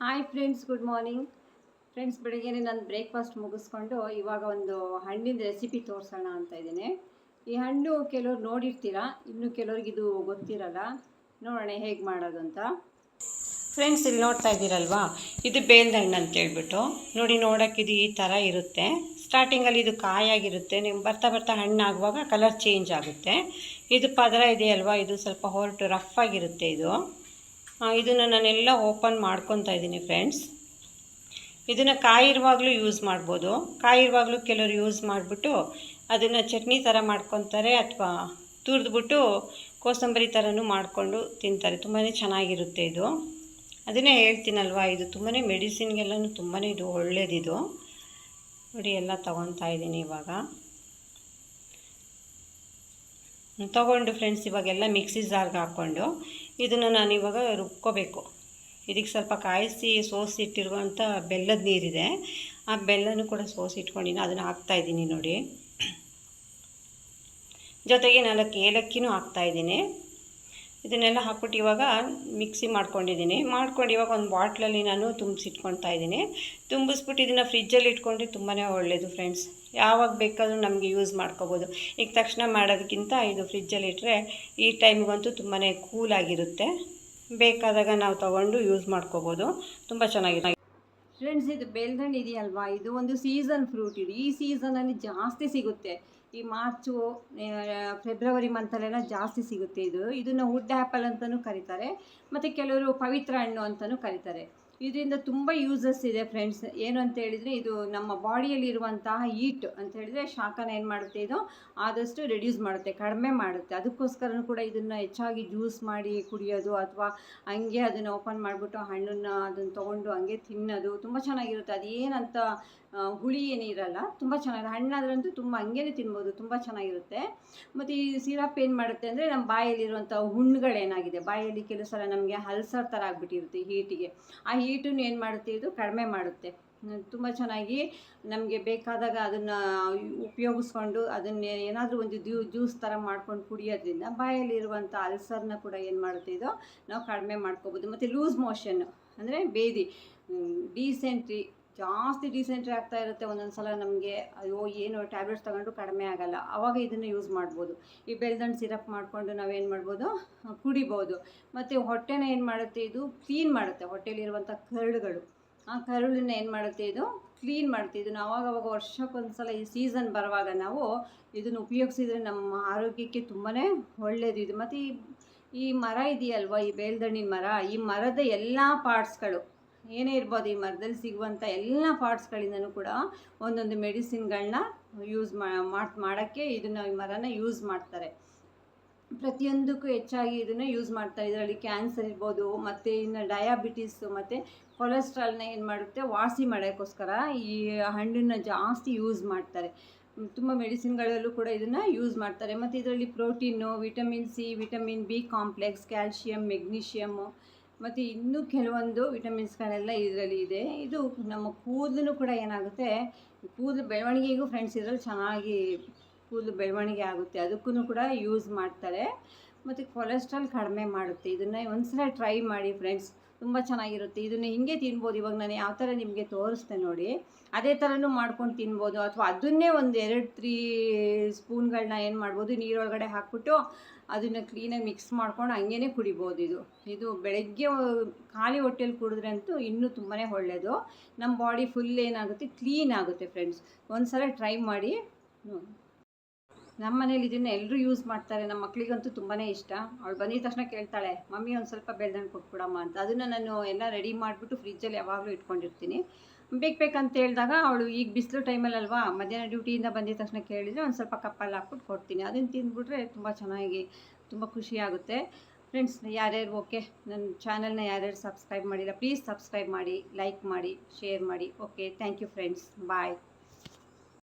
Hi friends good morning friends ಬೆಳಿಗ್ಗೆನೆ ನಾನು breakfast ಮುಗಿಸ್ಕೊಂಡು ಇವಾಗ ಒಂದು ಹಣ್ಣಿನ ರೆಸಿಪಿ ತೋರಿಸೋಣ ಅಂತ ಇದ್ದೀನಿ. ಈ ಹಣ್ಣು ಕೆಲವ್ರು ನೋಡಿರ್ತೀರಾ? ಇನ್ನು ಕೆಲವ್ರಿಗೆ ಇದು ಗೊತ್ತಿರಲ್ಲ. ನೋಡೋಣ ಹೇಗೆ ಮಾಡೋದು ಅಂತ. ಫ್ರೆಂಡ್ಸ್ ಇಲ್ಲಿ ನೋಡ್ತಾ ಇದ್ದೀರಲ್ವಾ? ಇದು ಬೇಲ್ದ ಹಣ್ಣು ಅಂತ ಹೇಳ್ಬಿಟ್ಟು. ನೋಡಿ, ನೋಡೋಕೆ ಇದು ಈ ಥರ ಇರುತ್ತೆ. ಸ್ಟಾರ್ಟಿಂಗಲ್ಲಿ ಇದು ಕಾಯಾಗಿರುತ್ತೆ. ನೀವು ಬರ್ತಾ ಬರ್ತಾ ಹಣ್ಣಾಗುವಾಗ ಕಲರ್ ಚೇಂಜ್ ಆಗುತ್ತೆ. ಇದು ಪದರ ಇದೆಯಲ್ವಾ ಇದು ಸ್ವಲ್ಪ ಹೊರಟು ರಫ್ ಆಗಿರುತ್ತೆ ಇದು. ಇದನ್ನು ನಾನೆಲ್ಲ ಓಪನ್ ಮಾಡ್ಕೊತಾ ಇದ್ದೀನಿ ಫ್ರೆಂಡ್ಸ್. ಇದನ್ನು ಕಾಯಿರುವಾಗಲೂ ಯೂಸ್ ಮಾಡ್ಬೋದು. ಕಾಯಿರುವಾಗಲೂ ಕೆಲವರು ಯೂಸ್ ಮಾಡಿಬಿಟ್ಟು ಅದನ್ನು ಚಟ್ನಿ ಥರ ಮಾಡ್ಕೊತಾರೆ ಅಥವಾ ತುರಿದ್ಬಿಟ್ಟು ಕೋಸಂಬರಿ ಥರನೂ ಮಾಡಿಕೊಂಡು ತಿಂತಾರೆ. ತುಂಬಾ ಚೆನ್ನಾಗಿರುತ್ತೆ ಇದು. ಅದನ್ನೇ ಹೇಳ್ತೀನಲ್ವಾ, ಇದು ತುಂಬಾ ಮೆಡಿಸಿನ್ಗೆಲ್ಲನೂ ತುಂಬಾ ಇದು ಒಳ್ಳೇದಿದು. ನೋಡಿ, ಎಲ್ಲ ತೊಗೊತಾ ಇದ್ದೀನಿ ಇವಾಗ. ತಗೊಂಡು ಫ್ರೆಂಡ್ಸ್ ಇವಾಗೆಲ್ಲ ಮಿಕ್ಸಿ ಜಾರ್ಗೆ ಹಾಕ್ಕೊಂಡು ಇದನ್ನು ನಾನು ಇವಾಗ ರುಬ್ಕೋಬೇಕು. ಇದಕ್ಕೆ ಸ್ವಲ್ಪ ಕಾಯಿಸಿ ಸೋಸಿ ಇಟ್ಟಿರುವಂಥ ಬೆಲ್ಲದ ನೀರಿದೆ. ಆ ಬೆಲ್ಲನೂ ಕೂಡ ಸೋಸಿ ಇಟ್ಕೊಂಡಿನಿ ಅದನ್ನು ಹಾಕ್ತಾಯಿದ್ದೀನಿ ನೋಡಿ. ಜೊತೆಗೆ ನಾಲ್ಕು ಏಲಕ್ಕಿನೂ ಹಾಕ್ತಾಯಿದ್ದೀನಿ ಇದನ್ನೆಲ್ಲ ಹಾಕ್ಬಿಟ್ಟು ಇವಾಗ ಮಿಕ್ಸಿ ಮಾಡ್ಕೊಂಡಿದ್ದೀನಿ. ಮಾಡ್ಕೊಂಡು ಇವಾಗ ಒಂದು ಬಾಟ್ಲಲ್ಲಿ ನಾನು ತುಂಬಿಸಿಟ್ಕೊಳ್ತಾ ಇದ್ದೀನಿ. ತುಂಬಿಸ್ಬಿಟ್ಟು ಇದನ್ನು ಫ್ರಿಜ್ಜಲ್ಲಿ ಇಟ್ಕೊಂಡ್ರೆ ತುಂಬಾ ಒಳ್ಳೆಯದು ಫ್ರೆಂಡ್ಸ್. ಯಾವಾಗ ಬೇಕಾದರೂ ನಮಗೆ ಯೂಸ್ ಮಾಡ್ಕೋಬೋದು. ಈಗ ತಕ್ಷಣ ಮಾಡೋದಕ್ಕಿಂತ ಇದು ಫ್ರಿಜ್ಜಲ್ಲಿ ಇಟ್ಟರೆ ಈ ಟೈಮ್ಗಂತೂ ತುಂಬಾ ಕೂಲಾಗಿರುತ್ತೆ ಬೇಕಾದಾಗ ನಾವು ತೊಗೊಂಡು ಯೂಸ್ ಮಾಡ್ಕೋಬೋದು. ತುಂಬ ಚೆನ್ನಾಗಿದೆ ಫ್ರೆಂಡ್ಸ್ ಇದು ಬೇಲ್ದಣ್ಣು ಇದೆಯಲ್ವಾ? ಇದು ಒಂದು ಸೀಸನ್ ಫ್ರೂಟ್ ಇದು ಈ ಸೀಸನಲ್ಲಿ ಜಾಸ್ತಿ ಸಿಗುತ್ತೆ. ಈ ಮಾರ್ಚು ಫೆಬ್ರವರಿ ಮಂತಲ್ಲೆಲ್ಲ ಜಾಸ್ತಿ ಸಿಗುತ್ತೆ ಇದು. ಇದನ್ನು ವುಡ್ ಆ್ಯಪಲ್ ಅಂತಲೂ ಕರೀತಾರೆ. ಮತ್ತು ಕೆಲವರು ಪವಿತ್ರ ಹಣ್ಣು ಅಂತಲೂ ಕರೀತಾರೆ. ಇದರಿಂದ ತುಂಬ ಯೂಸಸ್ ಇದೆ ಫ್ರೆಂಡ್ಸ್ ಏನು ಅಂತ ಹೇಳಿದರೆ ಇದು ನಮ್ಮ ಬಾಡಿಯಲ್ಲಿರುವಂತಹ ಹೀಟ್ ಅಂತ ಹೇಳಿದರೆ ಶಾಖನ ಏನು ಮಾಡುತ್ತೆ ಇದು? ಆದಷ್ಟು ರೆಡ್ಯೂಸ್ ಮಾಡುತ್ತೆ, ಕಡಿಮೆ ಮಾಡುತ್ತೆ. ಅದಕ್ಕೋಸ್ಕರನೂ ಕೂಡ ಇದನ್ನು ಹೆಚ್ಚಾಗಿ ಜ್ಯೂಸ್ ಮಾಡಿ ಕುಡಿಯೋದು ಅಥವಾ ಹಂಗೆ ಅದನ್ನು ಓಪನ್ ಮಾಡಿಬಿಟ್ಟು ಹಣ್ಣನ್ನು ಅದನ್ನು ತೊಗೊಂಡು ಹಂಗೆ ತಿನ್ನೋದು ತುಂಬ ಚೆನ್ನಾಗಿರುತ್ತೆ. ಅದೇನಂತ ಹುಳಿ ಏನಿರಲ್ಲ ತುಂಬ ಚೆನ್ನಾಗಿದೆ. ಹಣ್ಣಾದ್ರಂತೂ ತುಂಬ ಹಂಗೇ ತಿನ್ಬೋದು, ತುಂಬ ಚೆನ್ನಾಗಿರುತ್ತೆ. ಮತ್ತು ಈ ಸಿರಪ್ ಏನು ಮಾಡುತ್ತೆ ಅಂದರೆ ನಮ್ಮ ಬಾಯಲ್ಲಿರುವಂಥ ಹುಣ್ಣುಗಳೇನಾಗಿದೆ? ಬಾಯಲ್ಲಿ ಕೆಲವು ಸಲ ನಮಗೆ ಹಲ್ಸರ್ ಥರ ಆಗಿಬಿಟ್ಟಿರುತ್ತೆ ಹೀಟಿಗೆ ಆ ಹೀಟನ್ನು ಏನು ಮಾಡುತ್ತೆ? ಇದು ಕಡಿಮೆ ಮಾಡುತ್ತೆ. ತುಂಬ ಚೆನ್ನಾಗಿ ನಮಗೆ ಬೇಕಾದಾಗ ಅದನ್ನು ಉಪಯೋಗಿಸ್ಕೊಂಡು ಅದನ್ನ ಏನಾದರೂ ಒಂದು ಜ್ಯೂ, ಜ್ಯೂಸ್ ಥರ ಮಾಡ್ಕೊಂಡು ಕುಡಿಯೋದ್ರಿಂದ ಬಾಯಲ್ಲಿರುವಂಥ ಅಲ್ಸರ್ನ ಕೂಡ ಏನು ಮಾಡುತ್ತೆ ಇದು? ನಾವು ಕಡಿಮೆ ಮಾಡ್ಕೋಬೋದು. ಮತ್ತು ಲೂಸ್ ಮೋಷನ್ನು ಅಂದರೆ ಬೇದಿ ಡೀಸೆಂಟ್ರಿ ಜಾಸ್ತಿ ಡಿಸೆಂಟ್ರಿ ಆಗ್ತಾ ಇರುತ್ತೆ ಒಂದೊಂದು ಸಲ ನಮಗೆ. ಅಯ್ಯೋ, ಏನು ಟ್ಯಾಬ್ಲೆಟ್ಸ್ ತಗೊಂಡ್ರು ಕಡಿಮೆ ಆಗಲ್ಲ. ಆವಾಗ ಇದನ್ನು ಯೂಸ್ ಮಾಡ್ಬೋದು. ಈ ಬೆಲ್ದಣ್ಣು ಸಿರಪ್ ಮಾಡಿಕೊಂಡು ನಾವೇನು ಮಾಡ್ಬೋದು? ಕುಡಿಬೋದು. ಮತ್ತು ಹೊಟ್ಟೆನ ಏನು ಮಾಡುತ್ತೆ ಇದು? ಕ್ಲೀನ್ ಮಾಡುತ್ತೆ. ಹೊಟ್ಟೆಲಿರುವಂಥ ಕರಳುಗಳು. ಆ ಕರುಳನ್ನ ಏನು ಮಾಡುತ್ತೆ ಇದು? ಕ್ಲೀನ್ ಮಾಡುತ್ತೆ. ಇದನ್ನು ಆವಾಗವಾಗ ವರ್ಷಕ್ಕೊಂದು ಸಲ ಈ ಸೀಸನ್ ಬರುವಾಗ ನಾವು ಇದನ್ನು ಉಪಯೋಗಿಸಿದ್ರೆ ನಮ್ಮ ಆರೋಗ್ಯಕ್ಕೆ ತುಂಬಾ ಒಳ್ಳೆಯದು ಇದು ಮತ್ತು ಈ ಈ ಮರ ಇದೆಯಲ್ವ? ಈ ಬೇಲ್ದಣ್ಣಿನ ಮರ. ಈ ಮರದ ಎಲ್ಲ ಪಾರ್ಟ್ಸ್ಗಳು ಏನೇ ಇರ್ಬೋದು ಈ ಮರದಲ್ಲಿ ಸಿಗುವಂಥ ಎಲ್ಲ ಪಾರ್ಟ್ಸ್ಗಳಿಂದನೂ ಕೂಡ ಒಂದೊಂದು ಮೆಡಿಸಿನ್ಗಳನ್ನ ಯೂಸ್ ಮಾಡ್, ಮಾಡೋಕ್ಕೆ ಇದನ್ನು ಈ ಮರನ ಯೂಸ್ ಮಾಡ್ತಾರೆ. ಪ್ರತಿಯೊಂದಕ್ಕೂ ಹೆಚ್ಚಾಗಿ ಇದನ್ನು ಯೂಸ್ ಮಾಡ್ತಾರೆ. ಇದರಲ್ಲಿ ಕ್ಯಾನ್ಸರ್ ಇರ್ಬೋದು, ಮತ್ತು ಇನ್ನು ಡಯಾಬಿಟೀಸು, ಮತ್ತು ಕೊಲೆಸ್ಟ್ರಾಲ್ನ ಏನು ಮಾಡುತ್ತೆ, ವಾಸಿ ಮಾಡೋಕ್ಕೋಸ್ಕರ ಈ ಹಣ್ಣನ್ನು ಜಾಸ್ತಿ ಯೂಸ್ ಮಾಡ್ತಾರೆ. ತುಂಬ ಮೆಡಿಸಿನ್ಗಳಲ್ಲೂ ಕೂಡ ಇದನ್ನು ಯೂಸ್ ಮಾಡ್ತಾರೆ. ಮತ್ತು ಇದರಲ್ಲಿ protein, vitamin C, vitamin B complex, calcium, magnesium ಮತ್ತು ಇನ್ನೂ ಕೆಲವೊಂದು ವಿಟಮಿನ್ಸ್ಗಳೆಲ್ಲ ಇದರಲ್ಲಿ ಇದೆ. ಇದು ನಮ್ಮ ಕೂದಲು ಕೂಡ ಏನಾಗುತ್ತೆ, ಕೂದಲು ಬೆಳವಣಿಗೆಗೂ ಫ್ರೆಂಡ್ಸ್ ಇದರಲ್ಲಿ ಚೆನ್ನಾಗಿ ಕೂದಲು ಬೆಳವಣಿಗೆ ಆಗುತ್ತೆ. ಅದಕ್ಕೂ ಕೂಡ ಯೂಸ್ ಮಾಡ್ತಾರೆ. ಮತ್ತು ಕೊಲೆಸ್ಟ್ರಾಲ್ ಕಡಿಮೆ ಮಾಡುತ್ತೆ. ಇದನ್ನು ಒಂದ್ಸಲ ಟ್ರೈ ಮಾಡಿ ಫ್ರೆಂಡ್ಸ್ ತುಂಬ ಚೆನ್ನಾಗಿರುತ್ತೆ. ಇದನ್ನು ಹಿಂಗೆ ತಿನ್ಬೋದು. ಇವಾಗ ನಾನು ಯಾವ ಥರ ನಿಮಗೆ ತೋರಿಸ್ತೆ ನೋಡಿ. ಅದೇ ಥರನೂ ಮಾಡ್ಕೊಂಡು ತಿನ್ಬೋದು. ಅಥವಾ ಅದನ್ನೇ ಒಂದು ಎರಡು ತ್ರೀ ಸ್ಪೂನ್ಗಳನ್ನ ಏನು ಮಾಡ್ಬೋದು, ನೀರೊಳಗಡೆ ಹಾಕ್ಬಿಟ್ಟು ಅದನ್ನು ಕ್ಲೀನಾಗಿ ಮಿಕ್ಸ್ ಮಾಡ್ಕೊಂಡು ಹಂಗೇ ಕುಡಿಬೋದು ಇದು. ಇದು ಬೆಳಗ್ಗೆ ಖಾಲಿ ಹೊಟ್ಟೆಲಿ ಕುಡಿದ್ರೆ ಅಂತೂ ಇನ್ನೂ ತುಂಬಾ ಒಳ್ಳೆಯದು ನಮ್ಮ ಬಾಡಿ ಫುಲ್ ಏನಾಗುತ್ತೆ? ಕ್ಲೀನ್ ಆಗುತ್ತೆ ಫ್ರೆಂಡ್ಸ್ ಒಂದ್ಸಲ ಟ್ರೈ ಮಾಡಿ ಹ್ಮ್. ನಮ್ಮ ಮನೇಲಿ ಇದನ್ನ ಎಲ್ಲರೂ ಯೂಸ್ ಮಾಡ್ತಾರೆ. ನಮ್ಮ ಮಕ್ಕಳಿಗಂತೂ ತುಂಬಾ ಇಷ್ಟ. ಅವಳು ಬಂದಿದ ತಕ್ಷಣ ಕೇಳ್ತಾಳೆ, ಮಮ್ಮಿ ಒಂದು ಸ್ವಲ್ಪ ಬೆಳ್ದಣ್ಣು ಕೊಟ್ಬಿಡಮ್ಮ ಅಂತ. ಅದನ್ನು ನಾನು ಎಲ್ಲ ರೆಡಿ ಮಾಡಿಬಿಟ್ಟು ಫ್ರಿಜ್ಜಲ್ಲಿ ಯಾವಾಗಲೂ ಇಟ್ಕೊಂಡಿರ್ತೀನಿ. ಬೇಕು ಬೇಕಂತ ಹೇಳಿದಾಗ ಅವಳು ಈಗ ಬಿಸಿಲು ಟೈಮಲ್ಲಿ ಅಲ್ವಾ, ಮಧ್ಯಾಹ್ನ ಡ್ಯೂಟಿಯಿಂದ ಬಂದಿದ ತಕ್ಷಣ ಕೇಳಿದರೆ ಒಂದು ಸ್ವಲ್ಪ ಕಪ್ಪಲ್ಲಿ ಹಾಕ್ಬಿಟ್ಟು ಕೊಡ್ತೀನಿ. ಅದನ್ನು ತಿಂದ್ಬಿಟ್ರೆ ತುಂಬ ಚೆನ್ನಾಗಿ, ತುಂಬ ಖುಷಿ ಆಗುತ್ತೆ. ಫ್ರೆಂಡ್ಸ್ ಯಾರ್ಯಾರು ಓಕೆ ನನ್ನ ಚಾನಲ್ನ ಯಾರ್ಯಾರು ಸಬ್ಸ್ಕ್ರೈಬ್ ಮಾಡಿಲ್ಲ ಪ್ಲೀಸ್ ಸಬ್ಸ್ಕ್ರೈಬ್ ಮಾಡಿ ಲೈಕ್ ಮಾಡಿ ಶೇರ್ ಮಾಡಿ. Okay thank you friends bye